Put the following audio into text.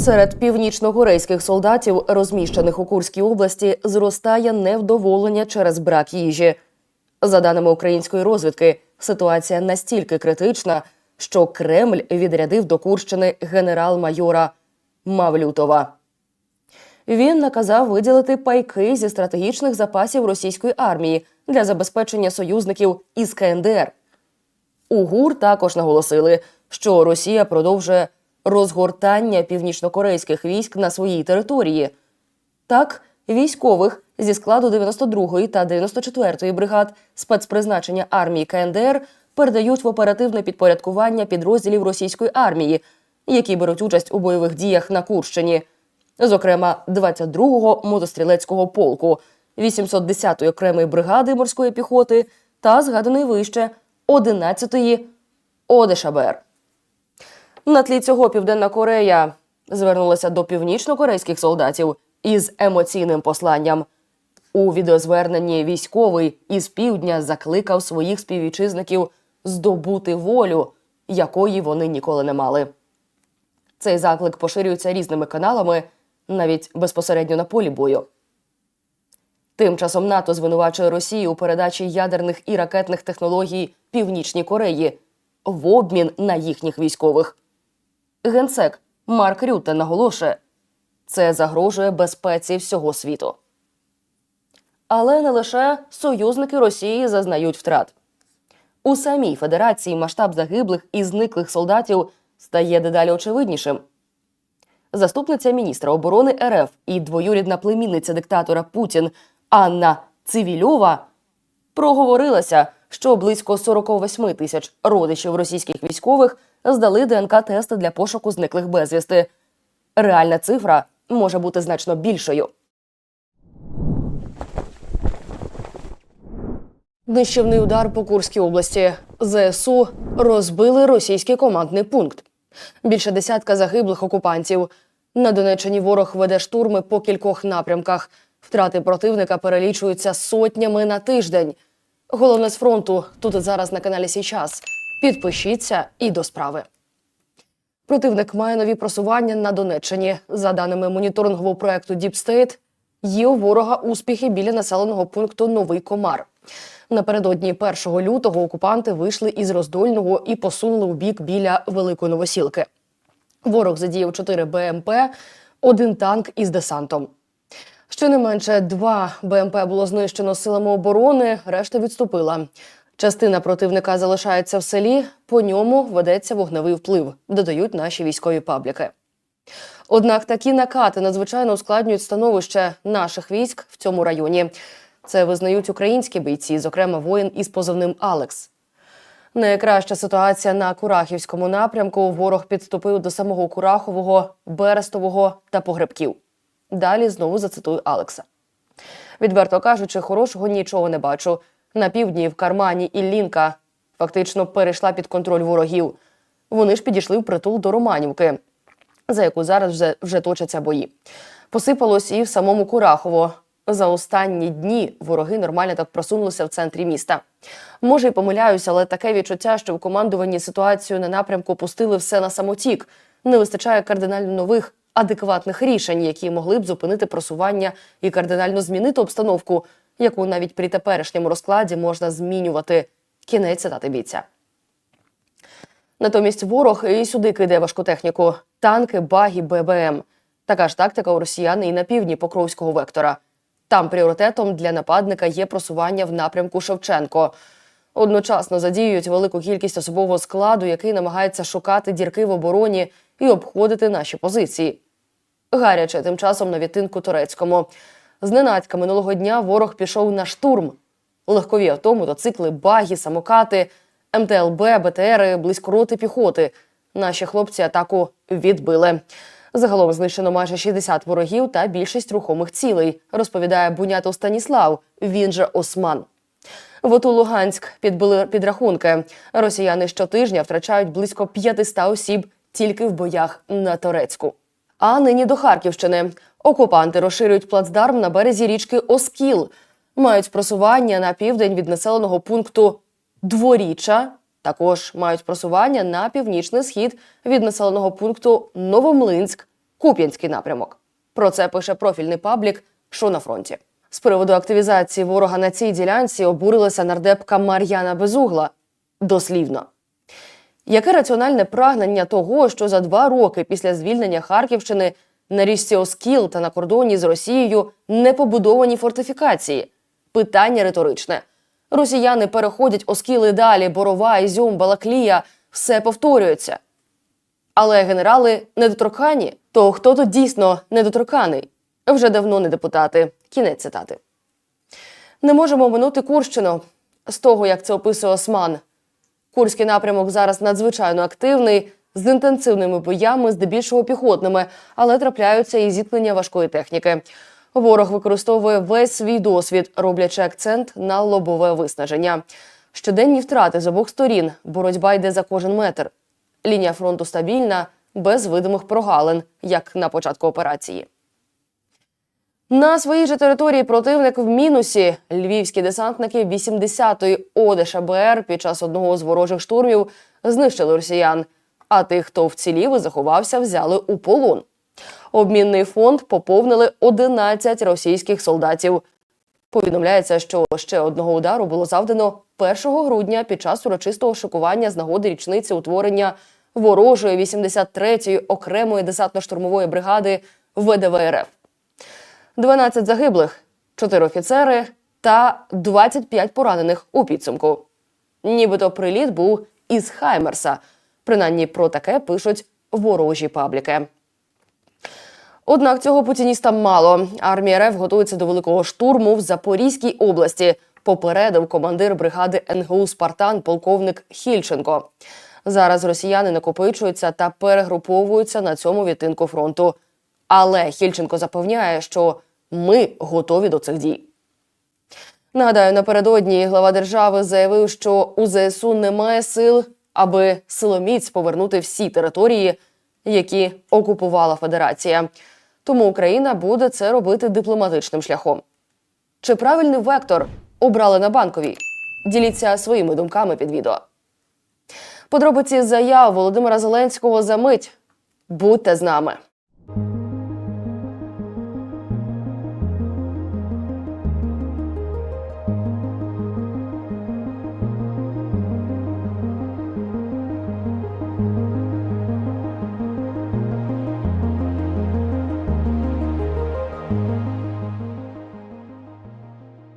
Серед північнокорейських солдатів, розміщених у Курській області, зростає невдоволення через брак їжі. За даними української розвідки, ситуація настільки критична, що Кремль відрядив до Курщини генерал-майора Мавлютова. Він наказав виділити пайки зі стратегічних запасів російської армії для забезпечення союзників із КНДР. У ГУР також наголосили, що Росія продовжує розгортання північнокорейських військ на своїй території. Так, військових зі складу 92-ї та 94-ї бригад спецпризначення армії КНДР передають в оперативне підпорядкування підрозділів російської армії, які беруть участь у бойових діях на Курщині, зокрема 22-го мотострілецького полку, 810-ї окремої бригади морської піхоти та згаданої вище 11-ї ОДШБР. На тлі цього Південна Корея звернулася до північнокорейських солдатів із емоційним посланням. У відеозверненні військовий із півдня закликав своїх співвітчизників здобути волю, якої вони ніколи не мали. Цей заклик поширюється різними каналами, навіть безпосередньо на полі бою. Тим часом НАТО звинувачує Росію у передачі ядерних і ракетних технологій Північній Кореї в обмін на їхніх військових. Генсек Марк Рютте наголошує, це загрожує безпеці всього світу. Але не лише союзники Росії зазнають втрат. У самій Федерації масштаб загиблих і зниклих солдатів стає дедалі очевиднішим. Заступниця міністра оборони РФ і двоюрідна племінниця диктатора Путін Анна Цивільова проговорилася, що близько 48 тисяч родичів російських військових здали ДНК-тести для пошуку зниклих безвісти. Реальна цифра може бути значно більшою. Нищівний удар по Курській області. ЗСУ розбили російський командний пункт. Більше десятка загиблих окупантів. На Донеччині ворог веде штурми по кількох напрямках. Втрати противника перелічуються сотнями на тиждень. Головне з фронту тут зараз на каналі Січас. Підпишіться і до справи. Противник має нові просування на Донеччині. За даними моніторингового проекту State, є у ворога успіхи біля населеного пункту Новий Комар. Напередодні 1 лютого окупанти вийшли із роздольного і посунули у бік біля Великої Новосілки. Ворог задіяв 4 БМП, один танк із десантом. Щонайменше два БМП було знищено силами оборони, решта відступила. Частина противника залишається в селі, по ньому ведеться вогневий вплив, додають наші військові пабліки. Однак такі накати надзвичайно ускладнюють становище наших військ в цьому районі. Це визнають українські бійці, зокрема воїн із позивним Алекс. Найкраща ситуація на Курахівському напрямку. Ворог підступив до самого Курахового, Берестового та Погребків. Далі знову зацитую Алекса. Відверто кажучи, хорошого нічого не бачу. На півдні в кармані Іллінка фактично перейшла під контроль ворогів. Вони ж підійшли в притул до Романівки, за яку зараз вже, вже точаться бої. Посипалось і в самому Курахово. За останні дні вороги нормально так просунулися в центрі міста. Може, й помиляюся, але таке відчуття, що в командуванні ситуацію на напрямку пустили все на самотік. Не вистачає кардинально нових адекватних рішень, які могли б зупинити просування і кардинально змінити обстановку, яку навіть при теперішньому розкладі можна змінювати. Кінець цитати бійця. Натомість ворог і сюди кидає важку техніку: танки, баги, ББМ. Така ж тактика у росіян і на півдні Покровського вектора. Там пріоритетом для нападника є просування в напрямку Шевченко. Одночасно задіюють велику кількість особового складу, який намагається шукати дірки в обороні і обходити наші позиції. Гаряче тим часом на відтинку турецькому. Зненацька минулого дня ворог пішов на штурм. Легкові авто, мотоцикли, баги, самокати, МТЛБ, БТРи, близько роти піхоти. Наші хлопці атаку відбили. Загалом знищено майже 60 ворогів та більшість рухомих цілей, розповідає Бунятов Станіслав, він же Осман. В ОТУ Луганськ підбили підрахунки. Росіяни щотижня втрачають близько 500 осіб тільки в боях на Торецьку. А нині до Харківщини. Окупанти розширюють плацдарм на березі річки Оскіл. Мають просування на південь від населеного пункту Дворіча. Також мають просування на північний схід від населеного пункту Новомлинськ Куп'янський напрямок. Про це пише профільний паблік «Що на фронті. З приводу активізації ворога на цій ділянці обурилася нардепка Мар'яна Безугла. Дослівно. Яке раціональне прагнення того, що за два роки після звільнення Харківщини на річці Оскіл та на кордоні з Росією не побудовані фортифікації? Питання риторичне. Росіяни переходять Оскіли далі, Борова, Ізюм, Балаклія, все повторюється. Але генерали недоторкані. То хто тут дійсно недоторканий? Вже давно не депутати. Кінець цитати. Не можемо минути Курщину з того, як це описує Осман. Курський напрямок зараз надзвичайно активний, з інтенсивними боями, здебільшого піхотними, але трапляються і зіткнення важкої техніки. Ворог використовує весь свій досвід, роблячи акцент на лобове виснаження. Щоденні втрати з обох сторін, боротьба йде за кожен метр. Лінія фронту стабільна, без видимих прогалин, як на початку операції. На своїй же території противник в мінусі. Львівські десантники 80-ї ОДШБР під час одного з ворожих штурмів знищили росіян. А тих, хто вцілів і заховався, взяли у полон. Обмінний фонд поповнили 11 російських солдатів. Повідомляється, що ще одного удару було завдано 1 грудня під час урочистого шикування з нагоди річниці утворення ворожої 83-ї окремої десантно-штурмової бригади ВДВРФ. 12 загиблих, 4 офіцери та 25 поранених у підсумку. Нібито приліт був із Хаймерса. Принаймні про таке пишуть ворожі пабліки. Однак цього путіністам мало. Армія РФ готується до великого штурму в Запорізькій області. Попередив командир бригади НГУ Спартан, полковник Хільченко. Зараз росіяни накопичуються та перегруповуються на цьому відтинку фронту. Але Хільченко запевняє, що ми готові до цих дій. Нагадаю, напередодні глава держави заявив, що у ЗСУ немає сил, аби силоміць повернути всі території, які окупувала Федерація. Тому Україна буде це робити дипломатичним шляхом. Чи правильний вектор обрали на банковій? Діліться своїми думками під відео. Подробиці заяв Володимира Зеленського за мить. Будьте з нами.